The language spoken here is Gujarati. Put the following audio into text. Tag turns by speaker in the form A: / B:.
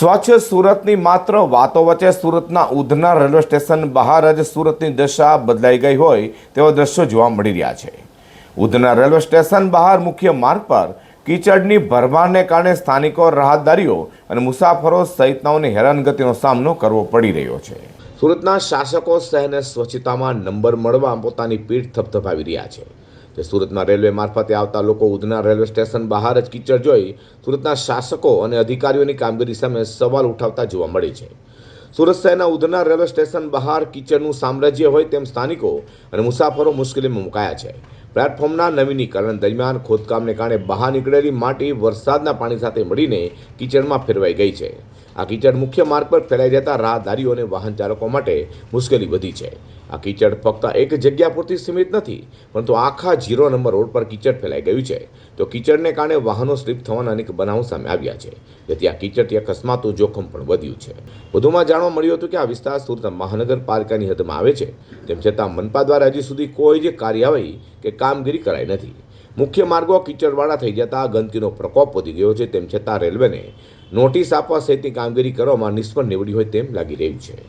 A: સ્વચ્છ સુરતની માત્ર વાતો વચ્ચે સુરતના ઉધના રેલવે સ્ટેશન બહાર જ સુરતની દશા બદલાઈ ગઈ હોય તેવા દ્રશ્યો જોવા મળી રહ્યા છે. ઉધના રેલવે સ્ટેશન બહાર મુખ્ય માર્ગ પર કીચડની ભરમારને કારણે સ્થાનિકો રાહતદારીઓ અને મુસાફરો સહિતનાઓને હેરાનગતિનો સામનો કરવો પડી રહ્યો છે. સુરતના શાસકો શહેરને સ્વચ્છતામાં નંબર મળવા પોતાની પીઠ થપથપાવી રહ્યા છે. જે સુરતમાં રેલવે મારફતે આવતા લોકો ઉધના રેલવે સ્ટેશન બહાર જ કીચડ જોઈ સુરતના શાસકો અને અધિકારીઓની કામગીરી સામે સવાલ ઉઠાવતા જોવા મળે છે. સુરત શહેરના ઉધના રેલવે સ્ટેશન બહાર કીચડનું સામ્રાજ્ય હોય તેમ સ્થાનિકો અને મુસાફરો મુશ્કેલીમાં મુકાયા છે. પ્લેટફોર્મના નવીનીકરણ દરમિયાન ખોદકામને કારણે બહાર નીકળેલી માટી વરસાદના પાણી સાથે મળીને કિચડમાં ફેરવાઈ ગઈ છે. આ કિચડ મુખ્ય માર્ગ પર ફેલાઈ જતા રાહદારીઓ અને વાહન ચાલકો માટે મુશ્કેલી વધી છે. આ કિચડ ફક્ત એક જગ્યા પૂરતી સીમિત નથી, પરંતુ આખા જીરો નંબર રોડ પર કિચડ ફેલાઈ ગયું છે. તો કિચડને કારણે વાહનો સ્લીપ થવાના અનેક બનાવો સામે આવ્યા છે. જેથી આ કિચડથી અકસ્માતો જોખમ પણ વધ્યું છે. વધુમાં જાણવા મળ્યું હતું કે આ વિસ્તાર સુરત મહાનગરપાલિકાની હદમાં આવે છે. તેમ છતાં મનપા દ્વારા હજી સુધી કોઈ જ કાર્યવાહી કે કામગીરી કરાઈ નથી. મુખ્ય માર્ગો કિચડવાળા થઈ જતા ગંદકીનો પ્રકોપ વધી ગયો છે, તેમ છતાં રેલવેને નોટિસ આપવા સહિતની કામગીરી કરવામાં નિષ્ફળ નીવડી હોય તેમ લાગી રહ્યું છે.